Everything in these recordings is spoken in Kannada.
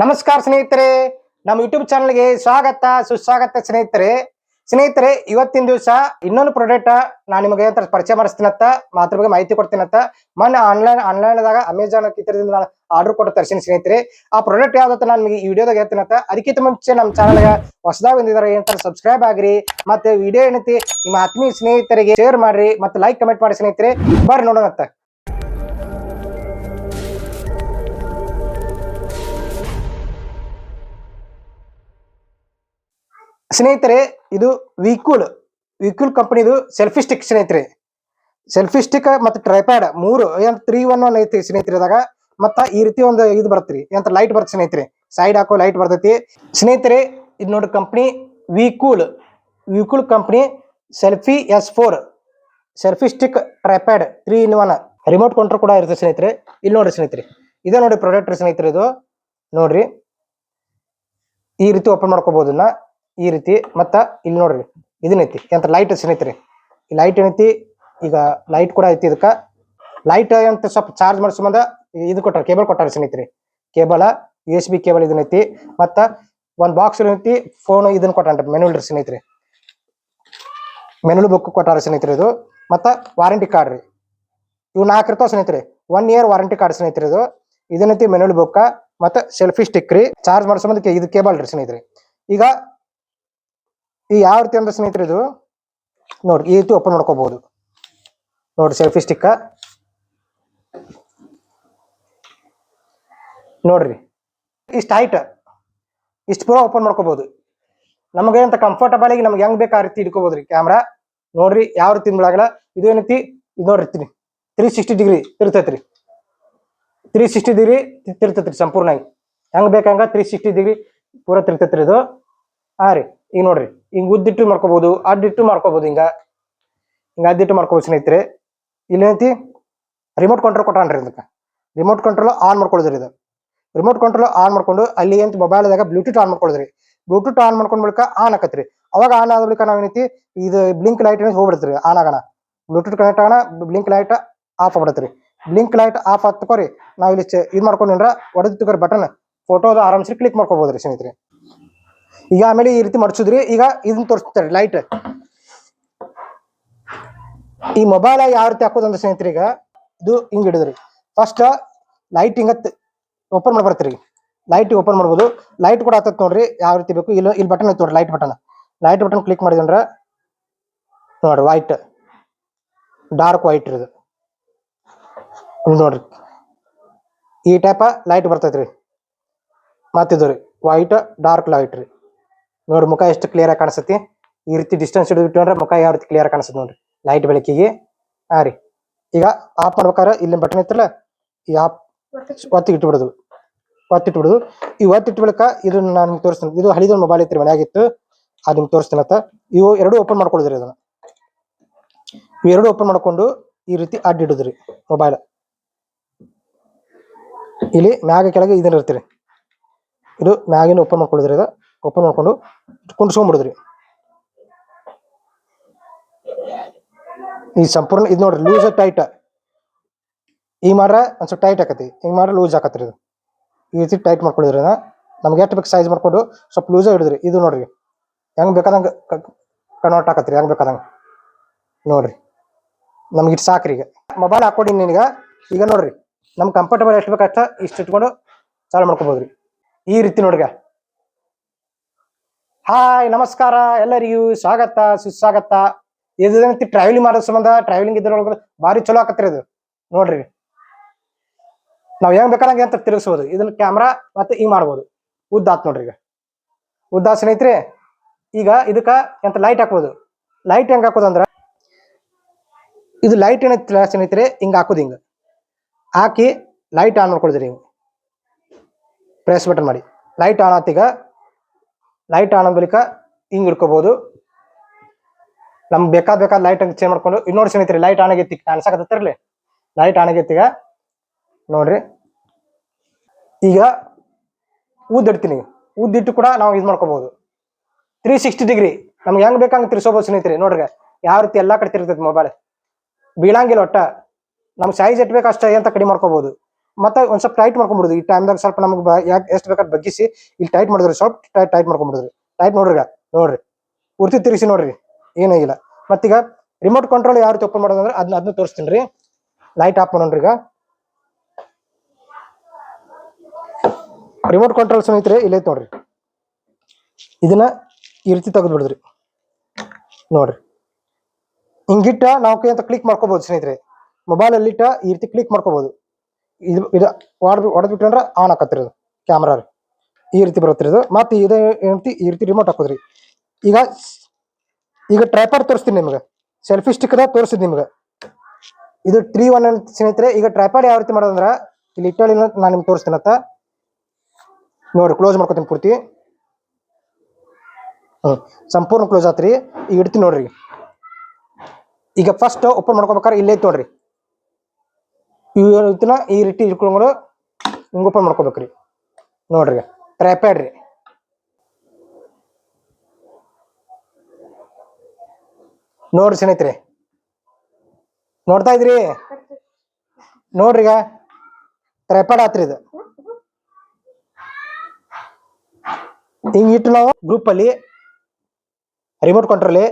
ನಮಸ್ಕಾರ ಸ್ನೇಹಿತರೆ, ನಮ್ಮ ಯೂಟ್ಯೂಬ್ ಚಾನಲ್ಗೆ ಸ್ವಾಗತ, ಸುಸ್ವಾಗತ ಸ್ನೇಹಿತರೆ. ಸ್ನೇಹಿತರೆ, ಇವತ್ತಿನ ದಿವಸ ಇನ್ನೊಂದು ಪ್ರಾಡಕ್ಟ್ ನಾನು ನಿಮಗೆ ಪರಿಚಯ ಮಾಡಿಸ್ತೀನತ್ತ ಮಾತ್ರ ಬಗ್ಗೆ ಮಾಹಿತಿ ಕೊಡ್ತೀನತ್ತ ಮೊನ್ನೆ ಆನ್ಲೈನ್ ಆನ್ಲೈನ್ದಾಗ ಅಮೆಝಾನ್ ಇತರದಿಂದ ನಾನು ಆರ್ಡರ್ ಕೊಟ್ಟು ತರಿಸಿನಿ ಸ್ನೇಹಿತರೆ. ಆ ಪ್ರಾಡಕ್ಟ್ ಯಾವ್ದತ್ತ ನಾನು ನಿಮಗೆ ಈ ವಿಡಿಯೋದಾಗ ಹೇಳ್ತೀನತ್ತ ಅದಕ್ಕಿಂತ ಮುಂಚೆ ನಮ್ಮ ಚಾನಲ್ಗೆ ಹೊಸದಾಗಿ ಬಂದಿದ್ದಾರೆ ಏನಂತಾರೆ ಸಬ್ಸ್ಕ್ರೈಬ್ ಆಗ್ರಿ, ಮತ್ತೆ ವಿಡಿಯೋ ಏನೈತಿ, ನಿಮ್ಮ ಆತ್ಮೀಯ ಸ್ನೇಹಿತರಿಗೆ ಶೇರ್ ಮಾಡ್ರಿ, ಮತ್ತೆ ಲೈಕ್ ಕಮೆಂಟ್ ಮಾಡಿ ಸ್ನೇಹಿತರೆ. ಬರ್ರಿ ನೋಡೋಣತ್ತ ಸ್ನೇಹಿತರೆ, ಇದು ವಿಕುಲ್ ವಿಕುಲ್ ಕಂಪನಿದು ಸೆಲ್ಫಿ ಸ್ಟಿಕ್ ಸ್ನೇಹಿತರೆ. ಸೆಲ್ಫಿ ಸ್ಟಿಕ್ ಮತ್ತು ಟ್ರೈಪ್ಯಾಡ್ ಮೂರು, ಏನ್ ತ್ರೀ ಒನ್ ಒನ್ ಐತಿ ಸ್ನೇಹಿತರೆ ಇದಾಗ ಮತ್ತ ಈ ರೀತಿ ಒಂದು ಇದು ಬರ್ತರಿ ಎಂತ ಲೈಟ್ ಬರುತ್ತೆ ಸ್ನೇಹಿತರೆ. ಸೈಡ್ ಹಾಕೋ ಲೈಟ್ ಬರ್ತೈತಿ. ಸ್ನೇಹಿತರೆ, ಇದು ನೋಡಿ company Wecool Wecool company selfie S four selfie stick tripod three in one remote control ಕೂಡ ಇರುತ್ತೆ ಸ್ನೇಹಿತರೆ. ಇಲ್ಲಿ ನೋಡಿ ಸ್ನೇಹಿತರೆ. ಇದೇ ನೋಡಿ ಪ್ರಾಡಕ್ಟ್ ಸ್ನೇಹಿತರೆ ಇದು. ನೋಡ್ರಿ. ಈ ರೀತಿ ಓಪನ್ ಮಾಡ್ಕೋಬಹುದು ಇದನ್ನ. ಈ ರೀತಿ, ಮತ್ತ ಇಲ್ಲಿ ನೋಡ್ರಿ ಇದನ್ನೈತಿ ಅಂತ ಲೈಟ್ ಸ್ನೇಹಿತರೆ ಈ ಲೈಟ್ ಏನೈತಿ ಈಗ ಲೈಟ್ ಕೂಡ ಐತಿ ಇದಕ್ಕ. ಲೈಟ್ ಅಂತ ಸ್ವಲ್ಪ ಚಾರ್ಜ್ ಮಾಡೋ ಸಂಬಂಧ ಇದು ಕೊಟ್ಟಾರ ಕೇಬಲ್ ಕೊಟ್ಟಾರ ಸ್ನೇಹಿತರೆ cable U S B cable ಇದನ್ನೈತಿ ಮತ್ತ ಒಂದ್ ಬಾಕ್ಸ್ ಏನೈತಿ ಫೋನ್ ಇದನ್ನ ಕೊಟ್ಟಾರ ಮೆನುಲ್ ಸ್ನೇಹಿತರೆ ಮೆನುಲ್ ಬುಕ್ ಕೊಟ್ಟಾರ ಸ್ನೇಹಿತರೆ ಇದು. ಮತ್ತ ವಾರಂಟಿ ಕಾರ್ಡ್ ರೀ. ಇವು ನಾಲ್ಕು ಇರ್ತಾವ ಸ್ನೇಹಿತರೆ ಒನ್ ಇಯರ್ ವಾರಂಟಿ ಕಾರ್ಡ್ ಸ್ನೇಹಿತರೆ ಇದು. ಇದನ್ನೈತಿ ಮೆನುಲ್ ಬುಕ್ಕ ಮತ್ತ ಸೆಲ್ಫಿ ಸ್ಟಿಕ್ ರೀ. ಚಾರ್ಜ್ ಮಾಡೋ ಸಂಬಂಧ ಇದು ಕೇಬಲ್ ರೀ ಸ್ನೇಹಿತರೆ ಈಗ ಈ ಯಾವ ರೀತಿ ಅಂದ್ರೆ ಸ್ನೇಹಿತರೆ ಇದು? ನೋಡ್ರಿ ಈ ರೀತಿ ಓಪನ್ ಮಾಡ್ಕೋಬಹುದು ನೋಡ್ರಿ ಸೆಲ್ಫಿ ಸ್ಟಿಕ್ಕ ನೋಡ್ರಿ. ಇಷ್ಟು ಹೈಟ್ ಇಷ್ಟು ಪೂರ ಓಪನ್ ಮಾಡ್ಕೋಬಹುದು ನಮಗೆ ಅಂತ ಕಂಫರ್ಟಬಲ್ ಆಗಿ ನಮ್ಗೆ ಹೆಂಗ್ ಬೇಕು ಆ ರೀತಿ ಇಟ್ಕೋಬಹುದ್ರಿ ಕ್ಯಾಮ್ರಾ ನೋಡ್ರಿ, ಯಾವ ರೀತಿ ಬಿಡಾಗಲ್ಲ ಇದು ಏನೈತಿ? ಇದು ನೋಡ್ರಿ ತ್ರೀ ಸಿಕ್ಸ್ಟಿ ಡಿಗ್ರಿ ತಿರ್ತೈತ್ರಿ. ತ್ರೀ ಸಿಕ್ಸ್ಟಿ ಡಿಗ್ರಿ ತಿರ್ತೈತ್ರಿ ಸಂಪೂರ್ಣವಾಗಿ ಹೆಂಗ್ ಬೇಕಂಗ ತ್ರೀ ಸಿಕ್ಸ್ಟಿ ಡಿಗ್ರಿ ಪೂರ ತಿರ್ತೈತ್ರಿ ಇದು. ಹಾ ರೀ. ಈಗ ನೋಡ್ರಿ, ಹಿಂಗ್ ಉದ್ದಿಟ್ಟು ಮಾಡ್ಕೋಬಹುದು ಅಡ್ಡಿಟ್ಟು ಮಾಡ್ಕೋಬಹುದು ಹಿಂಗ. ಹಿಂಗ ಅದ್ದಿಟ್ಟು ಮಾಡ್ಕೋಬಹುದು ಸ್ನೇಹಿತರೆ. ಇಲ್ಲೇನೈತಿ ರಿಮೋಟ್ ಕಂಟ್ರೋಲ್ ಕೊಟ್ಟಾನ್ರಿ ಇದಕ್ಕೆ. ರಿಮೋಟ್ ಕಂಟ್ರೋಲ್ ಆನ್ ಮಾಡ್ಕೊಳ್ಳೋದ್ರಿ ಇದು. ರಿಮೋಟ್ ಕಂಟ್ರೋಲ್ ಆನ್ ಮಾಡ್ಕೊಂಡು ಅಲ್ಲಿ ಅಂತ ಮೊಬೈಲ್ದಾಗ ಬ್ಲೂಟೂತ್ ಆನ್ ಮಾಡ್ಕೊಳ್ಳೋದ್ರಿ ಬ್ಲೂಟೂತ್ ಆನ್ ಮಾಡ್ಕೊಂಡ್ ಬಳಿಕ ಆನ್ ಆಕತ್ರಿ ಅವಾಗ ಆನ್ ಆದ ಬಳಿಕ ಏನೈತಿ? ಇದು ಬ್ಲಿಂಕ್ ಲೈಟ್ ಹೋಗ್ಬಿಡ್ತೀರಿ ಆನ್ ಆಗೋಣ. ಬ್ಲೂಟೂತ್ ಕನೆಕ್ಟ್ ಆಗೋಣ ಬ್ಲಿಂಕ್ ಲೈಟ್ ಆಫ್ ಆಗ್ಬಿಡತ್ರಿ ಬ್ಲಿಂಕ್ ಲೈಟ್ ಆಫ್ ಹತ್ಕೋರಿ ತಕೋರಿ, ನಾವ್ ಇಲ್ಲಿ ಇದು ಮಾಡ್ಕೊಂಡ್ರ ಹೊಡೆದ್ ಬಟನ್ ಫೋಟೋದ ಆರಾಮ್ಸಿ ಕ್ಲಿಕ್ ಮಾಡ್ಕೋಬಹುದ್ರಿ ಸ್ನೇಹಿತರೆ. ಈಗ ಆಮೇಲೆ ಈ ರೀತಿ ಮಡಚಿದ್ರಿ ಈಗ ಇದನ್ನ ತೋರಿಸ್ತಾರೆ ಲೈಟ್ ಈ ಮೊಬೈಲ್ ಯಾವ ರೀತಿ ಹಾಕೋದಂದ್ರೆ ಸ್ನೇಹಿತರೆ ಈಗ ಇದು ಹಿಂಗ್ ಹಿಡಿದ್ರಿ. ಫಸ್ಟ್ ಲೈಟ್ ಹಿಂಗ ಓಪನ್ ಮಾಡಿ ಬರ್ತೀರಿ. ಲೈಟ್ ಓಪನ್ ಮಾಡ್ಬೋದು. ಲೈಟ್ ಕೂಡ ಆತತ್ ನೋಡ್ರಿ ಯಾವ ರೀತಿ ಬೇಕು. ಇಲ್ಲಿ ಇಲ್ಲಿ ಬಟನ್ ಐತಿ light button light button click ಮಾಡಿದ್ರೆ ನೋಡ್ರಿ ವೈಟ್ ಡಾರ್ಕ್ ವೈಟ್ ಇದು ನೋಡ್ರಿ. ಈ ಟೈಪ ಲೈಟ್ ಬರ್ತೈತ್ರಿ. ಮತ್ತಿದು ರೀ ವೈಟ್ ಡಾರ್ಕ್ ಲೈಟ್ ರೀ. ನೋಡ್ರಿ, ಮುಖ ಎಷ್ಟು ಕ್ಲಿಯರ್ ಆಗಿ ಕಾಣಿಸ್ತೈತಿ? ಈ ರೀತಿ ಡಿಸ್ಟೆನ್ಸ್ ಅಂದ್ರೆ ಮುಖ ಯಾವ ರೀತಿ ಕ್ಲಿಯರ್ ಕಾಣಿಸುತ್ತೆ ನೋಡ್ರಿ ಲೈಟ್ ಬೆಳಕಿಗೆ. ಹಾ ರೀ, ಈಗ ಆಫ್ ಮಾಡ್ಬೇಕಾದ್ರೆ ಇಲ್ಲಿ ಬಟನ್ ಇತ್ತಲ್ಲ ಈ ಆಪ್ ಒತ್ತಿ ಇಟ್ಬಿಡುದು ಒತ್ತಿ ಒತ್ತಿಟ್ಬಿಡುದು ಈ ಒತ್ತಿಟ್ಟು ಬಳಿಕ ಇದು ನಾನು ನಿಮ್ಗೆ ತೋರಿಸ್ತೀನಿ, ಇದು ಹಳಿದ ಮೊಬೈಲ್ ಐತ್ರಿ ಮನೆಯಾಗಿತ್ತು ಅದು ನಿಮ್ಗೆ ತೋರಿಸ್ತೀನತ್ತ ಇವು ಎರಡು ಓಪನ್ ಮಾಡ್ಕೊಳ್ಳೋದ್ರಿ ಅದನ್ನ. ಇವು ಎರಡು ಓಪನ್ ಮಾಡ್ಕೊಂಡು ಈ ರೀತಿ ಅಡ್ಡಿಡುದ್ರಿ ಮೊಬೈಲ್ ಇಲ್ಲಿ ಮ್ಯಾಗ ಕೆಳಗೆ ಇದನ್ನ ಇರ್ತೀರಿ ಇದು ಮ್ಯಾಗಿನ ಓಪನ್ ಮಾಡ್ಕೊಳ್ಳೋದ್ರಿ ಇದು ಓಪನ್ ಮಾಡ್ಕೊಂಡು ಕುಂಡ್ಸ್ಕೊಂಡ್ಬಿಡುದ್ರಿ ಈ ಸಂಪೂರ್ಣ ಇದು ನೋಡ್ರಿ ಲೂಸ್ ಟೈಟ್ ಈ ಮಾಡ್ರೆ ಸ್ವಲ್ಪ ಟೈಟ್ ಆಕತಿ ಹಿಂಗ್ ಮಾಡ್ರೆ ಲೂಸ್ ಆಕತ್ರಿ ಇದು. ಈ ರೀತಿ ಟೈಟ್ ಮಾಡ್ಕೊಳಿದ್ರಿ ನಮ್ಗೆ ಎಷ್ಟು ಬೇಕು ಸೈಜ್ ಮಾಡ್ಕೊಂಡು ಸ್ವಲ್ಪ ಲೂಸ್ ಹಿಡಿದ್ರಿ. ಇದು ನೋಡ್ರಿ. ಹೆಂಗ್ ಬೇಕಾದಂಗೆ ಕನ್ವರ್ಟ್ ಆಕತ್ರಿ. ಹೆಂಗ್ ಬೇಕಾದಂಗೆ. ನೋಡ್ರಿ. ನಮ್ಗೆ ಇಟ್ಟು ಸಾಕ್ರಿ ಈಗ. ಮೊಬೈಲ್ ಹಾಕೊಡಿ ನಿನಗೆ. ಈಗ ನೋಡ್ರಿ. ನಮ್ಗೆ ಕಂಫರ್ಟಬಲ್ ಎಷ್ಟು ಬೇಕಷ್ಟ ಇಷ್ಟು ಇಟ್ಕೊಂಡು ಚಾಲು ಮಾಡ್ಕೋಬೋದ್ರಿ. ಈ ರೀತಿ ನೋಡ್ರಿ ಹಾಯ್ ನಮಸ್ಕಾರ. ಎಲ್ಲರಿಗೂ ಸ್ವಾಗತ, ಸುಸ್ವಾಗತ. ಇದಂತಿ ಟ್ರಾವೆಲಿಂಗ್ ಮಾಡೋ ಸಂಬಂಧ ಟ್ರಾವೆಲಿಂಗ್ ಇದ್ರೊಳಗೆ ಭಾರಿ ಚಲೋ ಆಕತ್ರಿ ಇದು. ನೋಡ್ರಿ. ನಾವ್ ಹೆಂಗ್ ಬೇಕಾದಂಗೆ ಅಂತ ತಿರುಗಿಸ್ಬೋದು ಇದನ್ನ ಕ್ಯಾಮ್ರಾ ಮತ್ತೆ ಹಿಂಗ್ ಮಾಡ್ಬೋದು. ಉದ್ದ ಆತ್ ನೋಡ್ರಿ ಈಗ. ಉದ್ದ ಸ್ನೇಹಿತರೆ, ಈಗ ಇದಕ್ಕ ಎಂತ ಲೈಟ್ ಹಾಕ್ಬೋದು. ಲೈಟ್ ಹೆಂಗ್ ಹಾಕೋದು ಅಂದ್ರ, ಇದು ಲೈಟ್ ಏನೈತಿ ಸ್ನೇಹಿತರೆ, ಹಿಂಗ್ ಹಾಕೋದು ಹಿಂಗ. ಹಾಕಿ ಲೈಟ್ ಆನ್ ಮಾಡ್ಕೊಳ್ತೀರಿ ಪ್ರೆಸ್ ಬಟನ್ ಮಾಡಿ. ಲೈಟ್ ಆನ್ ಆತೀಗ ಲೈಟ್ ಆನ್ ಆದ ಬಳಿಕ ಹಿಂಗ್ ಹಿಡ್ಕೋಬಹುದು ನಮ್ಗೆ ಬೇಕಾದ ಬೇಕಾದ ಲೈಟ್ ಹಂಗೆ ಚೇಂಜ್ ಮಾಡ್ಕೊಂಡು ಇನ್ನು ನೋಡಿ ಸ್ನೇಹಿತರೆ ಲೈಟ್ ಆನ್ ಆಗೈತಿ ಕಾಣಿಸಕತ್ತಿರ್ಲಿ ಲೈಟ್ ಆನ್ ಆಗೈತಿ ಈಗ. ನೋಡ್ರಿ. ಈಗ ಊದಿಡ್ತೀನಿ ಊದಿಟ್ಟು ಕೂಡ ನಾವು ಇದು ಮಾಡ್ಕೋಬಹುದು ತ್ರೀ ಸಿಕ್ಸ್ಟಿ ಡಿಗ್ರಿ ನಮ್ಗೆ ಹೆಂಗ್ ಬೇಕಂಗ್ ತಿರ್ಸೋಬಹುದು ಸ್ನೇಹಿತರೆ, ನೋಡ್ರಿ. ಯಾವ ರೀತಿ ಎಲ್ಲಾ ಕಡೆ ತಿರ್ತೈತಿ ಮೊಬೈಲ್ ಬೀಳಂಗಿಲ್ಲ ಒಟ್ಟ. ನಮ್ ಸೈಜ್ ಎಟ್ ಬೇಕು ಅಷ್ಟ ಅಂತ ಕಡಿಮೆ ಮಾಡ್ಕೋಬಹುದು ಮತ್ತೆ ಒಂದ್ ಸ್ವಲ್ಪ ಟೈಟ್ ಮಾಡ್ಕೊಂಡ್ಬಿಡುದು. ಈ ಟೈಮ್ದಾಗ ಸ್ವಲ್ಪ ನಮ್ಗೆ ಯಾಕೆ ಎಷ್ಟು ಬೇಕಾದ್ರೆ ಬಗ್ಗಿಸಿ ಇಲ್ಲಿ ಟೈಟ್ ಮಾಡಿದ್ರಿ ಸ್ವಲ್ಪ ಟೈಟ್ ಟೈಟ್ ಮಾಡ್ಕೊಂಡ್ಬಿಡುದ್ರಿ ಟೈಟ್ ನೋಡ್ರಿ ನೋಡ್ರಿ. ಪೂರ್ತಿ ತಿರುಗಿಸಿ ನೋಡ್ರಿ. ಏನಾಗಿಲ್ಲ ಮತ್ತೀಗ ರಿಮೋಟ್ ಕಂಟ್ರೋಲ್ ಯಾವ ರೀತಿ ಓಪನ್ ಮಾಡೋದಂದ್ರೆ ಅದನ್ನ ಅದನ್ನ ತೋರಿಸ್ತೀನಿ ರೀ. ಲೈಟ್ ಆಫ್ ಮಾಡೋಣ್ರಿ ಈಗ. ರಿಮೋಟ್ ಕಂಟ್ರೋಲ್ ಸ್ನೇಹಿತರೆ, ಇಲ್ಲೇ ನೋಡ್ರಿ. ಇದನ್ನ ಈ ರೀತಿ ತೆಗೆದು ನೋಡ್ರಿ. ಹಿಂಗಿಟ್ಟ ನಾವು ಅಂತ ಕ್ಲಿಕ್ ಮಾಡ್ಕೋಬಹುದು ಸ್ನೇಹಿತರೆ. ಮೊಬೈಲ್ ಅಲ್ಲಿ ಇಟ್ಟ ಈ ರೀತಿ ಕ್ಲಿಕ್ ಮಾಡ್ಕೋಬಹುದು ಇದು ಇದು ಹೊಡೆದ್ ಅಂದ್ರೆ ಆನ್ ಆಕತ್ತಿರೋದು ಕ್ಯಾಮ್ರಾ ರೀ. ಈ ರೀತಿ ಬರುತ್ತಿರೋದು. ಮತ್ತೆ ಇದೇ ಈ ರೀತಿ ರಿಮೋಟ್ ಹಾಕೋದ್ರಿ. ಈಗ ಈಗ ಟ್ರೈಪರ್ ತೋರಿಸ್ತೀನಿ ನಿಮ್ಗೆ. ಸೆಲ್ಫಿ ಸ್ಟಿಕ್ ಅದ ತೋರಿಸಿದ್ ನಿಮ್ಗೆ. ಇದು ತ್ರೀ ಒನ್ ಅಂತ ಸ್ನೇಹಿತರೆ, ಈಗ ಟ್ರೈಪಾಡ್ ಯಾವ ರೀತಿ ಮಾಡೋದಂದ್ರೆ, ಇಲ್ಲಿ ಇಟ್ಟಳಿ ನಾನು ನಿಮ್ಗೆ ತೋರಿಸ್ತೀನಿ ಅಂತ ನೋಡಿ ಕ್ಲೋಸ್ ಮಾಡ್ಕೊತೀನಿ ಪೂರ್ತಿ. ಹ್ಞೂ ಸಂಪೂರ್ಣ ಕ್ಲೋಸ್ ಆತ್ರಿ. ಈಗ ಇಡ್ತೀನಿ ನೋಡ್ರಿ. ಈಗ ಫಸ್ಟ್ ಓಪನ್ ಮಾಡ್ಕೋಬೇಕಾದ್ರೆ ಇಲ್ಲೇ ನೋಡ್ರಿ. ಇವತ್ತಿನ ಈ ರೀತಿ ಇಟ್ಕೊಂಡು ಹಿಂಗ್ ಓಪನ್ ಮಾಡ್ಕೋಬೇಕ್ರಿ. ನೋಡ್ರಿ ಟ್ರ್ಯಾಪ್ಯಾಡ್ ರೀ. ನೋಡ್ರಿ ಸ್ನೇಹಿತರೆ. ನೋಡ್ತಾ ಇದ್ರಿ? ನೋಡ್ರಿ ಈಗ. ಟ್ರ್ಯಾಪ್ಯಾಡ್ ಆತ್ರಿ ಇದು. ಹಿಂಗ್ ಇಟ್ಟು ನಾವು ಗ್ರೂಪ್ ಅಲ್ಲಿ ರಿಮೋಟ್ ಕಂಟ್ರೋಲ್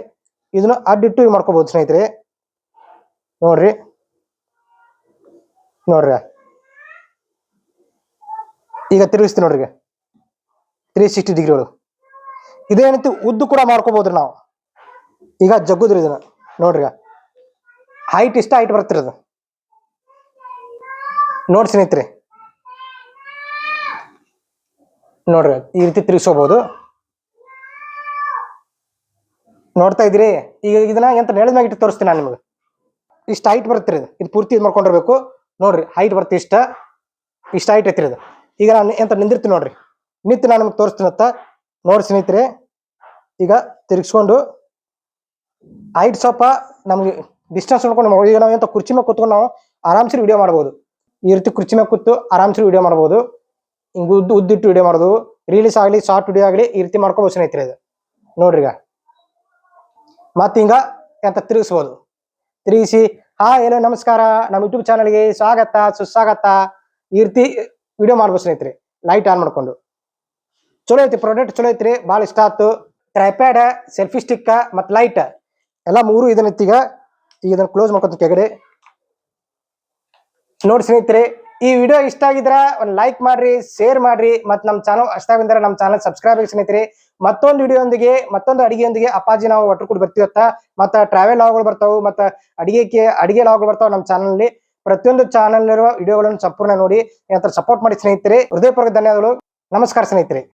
ಇದನ್ನ ಅಡ್ಡಿಟ್ಟು ಮಾಡ್ಕೋಬಹುದು ಸ್ನೇಹಿತರೆ. ನೋಡ್ರಿ. ನೋಡ್ರಿ. ಈಗ ತಿರುಗಿಸ್ತೀನಿ ನೋಡ್ರಿ ತ್ರೀ ಸಿಕ್ಸ್ಟಿ ಡಿಗ್ರಿಗಳು ಇದೇನಂತ ಉದ್ದು ಕೂಡ ಮಾಡ್ಕೋಬಹುದ್ರಿ ನಾವು. ಈಗ ಜಗ್ಗುದ್ರಿ ಇದನ್ನ. ನೋಡ್ರಿ ಹೈಟ್ ಇಷ್ಟ ಹೈಟ್ ಬರ್ತಿರೋದು ನೋಡಿ ಸ್ನೇಹಿತರೆ. ನೋಡ್ರಿ ಈ ರೀತಿ ತಿರುಗಿಸ್ಕೋಬಹುದು ನೋಡ್ತಾ ಇದ್ರಿ ಈಗ ಇದನ್ನ ಎಂತ ನೆಲದ ಇಟ್ಟು ತೋರಿಸ್ತೀನಿ ನಾನು ನಿಮಗೆ. ಇಷ್ಟು ಹೈಟ್ ಬರುತ್ತೆ ಇದು. ಇದು ಪೂರ್ತಿ ಇದು ಮಾಡ್ಕೊಂಡಿರ್ಬೇಕು. ನೋಡ್ರಿ ಹೈಟ್ ಬರ್ತಿ ಇಷ್ಟ ಇಷ್ಟ ಹೈಟ್ ಐತ್ರಿ ಇದು. ಈಗ ನಾನು ಎಂತ ನಿಂದಿರ್ತೀನಿ ನೋಡ್ರಿ. ನಿಂತು ನಾನು ನಿಮ್ಗೆ ತೋರಿಸ್ತೀನತ್ತ ನೋಡಿ ಸ್ನೇಹಿತರೆ, ಈಗ ತಿರ್ಗಿಸ್ಕೊಂಡು ಹೈಟ್ ಸ್ವಲ್ಪ ನಮ್ಗೆ ಡಿಸ್ಟೆನ್ಸ್ ನೋಡ್ಕೊಂಡು ನಾವು ಈಗ ನಾವು ಎಂತ ಕುರ್ಚಿ ಮೇಲೆ ಕೂತ್ಕೊಂಡು ನಾವು ಆರಾಮ್ಸರಿ ವಿಡಿಯೋ ಮಾಡ್ಬೋದು. ಈ ರೀತಿ ಕುರ್ಚಿ ಮೇಲೆ ಕೂತು ಆರಾಮ್ಸರಿ ವಿಡಿಯೋ ಮಾಡ್ಬೋದು. ಹಿಂಗೆ ಉದ್ದು ಉದ್ದಿಟ್ಟು ವಿಡಿಯೋ ಮಾಡೋದು. ರೀಲ್ಸ್ ಆಗಲಿ ಶಾರ್ಟ್ ವಿಡಿಯೋ ಆಗಲಿ ಈ ರೀತಿ ಮಾಡ್ಕೊಬೋದು ಸ್ನೇಹಿತರೆ ಇದು. ನೋಡ್ರಿ ಈಗ. ಮತ್ತೆ ಹಿಂಗ ಎಂತ ತಿರುಗಿಸ್ಬೋದು. ತಿರುಗಿಸಿ ಹಾ ಎಲ್ಲೋ ನಮಸ್ಕಾರ. ನಮ್ಮ ಯೂಟ್ಯೂಬ್ ಚಾನಲ್ಗೆ ಸ್ವಾಗತ, ಸುಸ್ವಾಗತ. ಈ ರೀತಿ ವಿಡಿಯೋ ಮಾಡ್ಬೋದು ಸ್ನೇಹಿತರೆ. ಲೈಟ್ ಆನ್ ಮಾಡ್ಕೊಂಡು. ಚಲೋ ಐತಿ ಪ್ರಾಡಕ್ಟ್ ಚಲೋ ಐತ್ರಿ. ಭಾಳ ಇಷ್ಟ ಆಯ್ತು. ಟ್ರೈಪ್ಯಾಡ್ ಸೆಲ್ಫಿ ಸ್ಟಿಕ್ ಮತ್ತು ಲೈಟ್ ಎಲ್ಲ ಮೂರು ಇದನ್ನ ಈಗ ಈಗ ಇದನ್ನ ಕ್ಲೋಸ್ ಮಾಡ್ಕೊತೀನಿ ಕೆಗಡೆ ನೋಡಿ ಸ್ನೇಹಿತರೆ ಈ ವಿಡಿಯೋ ಇಷ್ಟ ಆಗಿದ್ರೆ ಒಂದು ಲೈಕ್ ಮಾಡ್ರಿ ಶೇರ್ ಮಾಡ್ರಿ, ಮತ್ತು ನಮ್ಮ ಚಾನಲ್ ಅಷ್ಟಾಗಿಂದ್ರೆ ನಮ್ಮ ಚಾನಲ್ ಸಬ್ಸ್ಕ್ರೈಬ್ ಸ್ನೇಹಿತರೆ, ಮತ್ತೊಂದು ವಿಡಿಯೋದೊಂದಿಗೆ ಮತ್ತೊಂದು ಅಡಿಗೆಯೊಂದಿಗೆ ಅಪ್ಪಾಜಿ ನಾವು ಒಟ್ಟು ಕೂಡ ಬರ್ತೀವತ್ತ ಮತ್ತು ಟ್ರಾವೆಲ್ ಲಾಗ್ಗಳು ಬರ್ತಾವು, ಮತ್ತು ಅಡಿಗೆ ಅಡಿಗೆ ಲಾಗ್ಗಳು ಬರ್ತಾವೆ ನಮ್ಮ ಚಾನಲ್ನಲ್ಲಿ ಪ್ರತಿಯೊಂದು ಚಾನಲ್ ಇರುವ ವಿಡಿಯೋಗಳನ್ನು ಸಂಪೂರ್ಣ ನೋಡಿ ನಂತರ ಸಪೋರ್ಟ್ ಮಾಡಿ ಸ್ನೇಹಿತರೆ. ಹೃದಯಪೂರ್ವಕ ಧನ್ಯವಾದಗಳು. ನಮಸ್ಕಾರ ಸ್ನೇಹಿತರೆ.